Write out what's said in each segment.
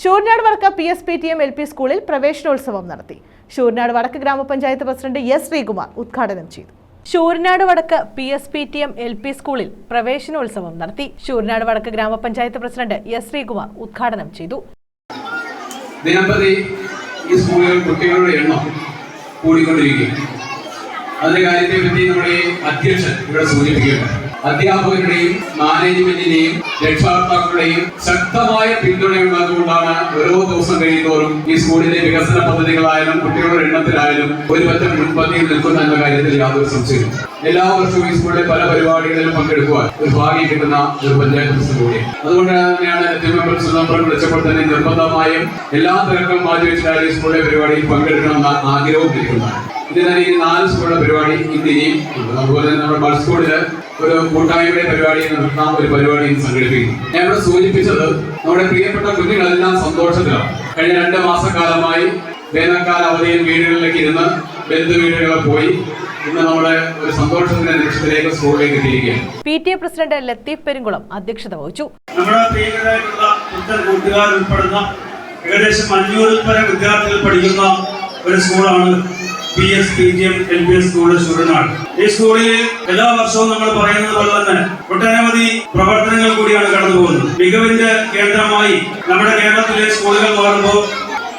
Sooranad വടക്ക P S P T M L P സ്കൂളിൽ പ്രവേശനോത്സവം നടത്തി. ഷൂർനാട് വടക്ക് ഗ്രാമപഞ്ചായത്ത് പ്രസിഡന്റ് എസ് ശ്രീകുമാർ ഉദ്ഘാടനം ചെയ്തു. ഷൂർനാട് വടക്ക് P S P T M L P സ്കൂളിൽ പ്രവേശനോത്സവം നടത്തി. ഷൂർനാട് വടക്ക് ഗ്രാമപഞ്ചായത്ത് പ്രസിഡന്റ് എസ് ശ്രീകുമാർ ഉദ്ഘാടനം ചെയ്തു. ദിനംപ്രതി ഈ സ്കൂളുകളിൽ കുട്ടികളുടെ എണ്ണം കൂടിക്കൊണ്ടിരിക്കുകയാണ്. അതിന്റെ കാര്യത്തെ പറ്റി നമ്മുടെ അധ്യക്ഷൻ ഇവിടെ സൂചിപ്പിക്കുകയുണ്ട് അധ്യാപകരുടെയും മാനേജ്മെന്റിന്റെയും രക്ഷാകർത്താക്കളുടെയും ശക്തമായ പിന്തുണയുള്ളതുകൊണ്ടാണ് ഓരോ ദിവസം കഴിയുന്നതോറും ഈ സ്കൂളിലെ വികസന പദ്ധതികളായാലും കുട്ടികളുടെ എണ്ണത്തിലായാലും ഒരു പറ്റം മുൻപന്തിയിൽ നിൽക്കുന്ന എന്ന കാര്യത്തിൽ യാതൊരു സംശയവും എല്ലാ വർഷവും ഈ സ്കൂളിലെ പല പരിപാടികളിലും പങ്കെടുക്കുവാൻ ഒരു ഭാഗ്യം കിട്ടുന്ന ഒരു പഞ്ചായത്ത് പ്രസിഡന്റ് കൂടിയാണ്. അതുകൊണ്ട് തന്നെയാണ് തിരുവനന്തപുരം സുധാകരൻ വിളിച്ചപ്പോൾ തന്നെ നിർബന്ധമായും എല്ലാ തിരക്കും മാറ്റിവെച്ചിട്ടാണ് ഈ സ്കൂളിലെ പരിപാടിയിൽ പങ്കെടുക്കണമെന്ന ആഗ്രഹവും എനിക്കുണ്ടായി ഇതിനായി നാല് സ്കൂളുടെ പരിപാടി ഇന്ന് ഇനിയും ഉണ്ട് അതുപോലെ തന്നെ നമ്മുടെ ബൾ സ്കൂളിൽ ഒരു കൂട്ടായ്മയുടെ പരിപാടി നടത്താം ഒരു പരിപാടി സംഘടിപ്പിക്കുന്നു. ഞാൻ ഇവിടെ സൂചിപ്പിച്ചത് നമ്മുടെ പ്രിയപ്പെട്ട കുഞ്ഞുങ്ങളെല്ലാം സന്തോഷത്തിലാണ്. കഴിഞ്ഞ രണ്ട് മാസക്കാലമായി വേനൽക്കാല അവധിയിൽ വീടുകളിലേക്ക് ഇരുന്ന് ബന്ധു വീടുകളിൽ പോയി P T A president Latheef Perumkulam അധ്യക്ഷത വഹിച്ചു. നമ്മുടെ പ്രിയങ്കരായിട്ടുള്ള കൂട്ടുകാർ ഉൾപ്പെടുന്ന ഏകദേശം അഞ്ഞൂറിൽ പരം വിദ്യാർത്ഥികൾ പഠിക്കുന്ന ഒരു സ്കൂളാണ് P S P G M L P S school Churunad ഈ സ്കൂളിൽ എല്ലാ വർഷവും നമ്മൾ പറയുന്നത് പോലെ തന്നെ ഒട്ടനവധി പ്രവർത്തനങ്ങൾ കൂടിയാണ് കടന്നു പോകുന്നത് മികവിന്റെ കേന്ദ്രമായി നമ്മുടെ കേരളത്തിലെ സ്കൂളുകൾ മാറുമ്പോൾ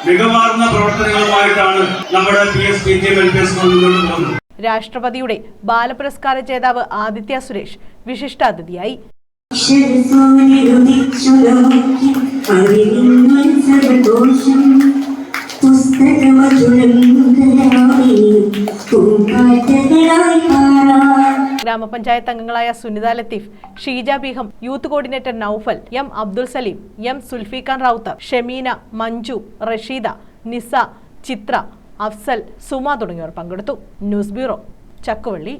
മികവാർന്ന പ്രവർത്തനങ്ങളുമായിട്ടാണ് നമ്മുടെ P S P G M L P S school മുന്നോട്ട് പോകുന്നത്. രാഷ്ട്രപതിയുടെ ബാലപുരസ്കാര ജേതാവ് ആദിത്യ സുരേഷ് വിശിഷ്ടാതിഥിയായി. ഗ്രാമപഞ്ചായത്ത് അംഗങ്ങളായ Sunitha Latheef Sheeja Beeham youth coordinator Noufal M Abdul Salim M Sulfikhan Rowther Shameena Manju Rasheeda Nisa Chithra Afsal Suma തുടങ്ങിയവർ പങ്കെടുത്തു. News bureau Chakkuvally.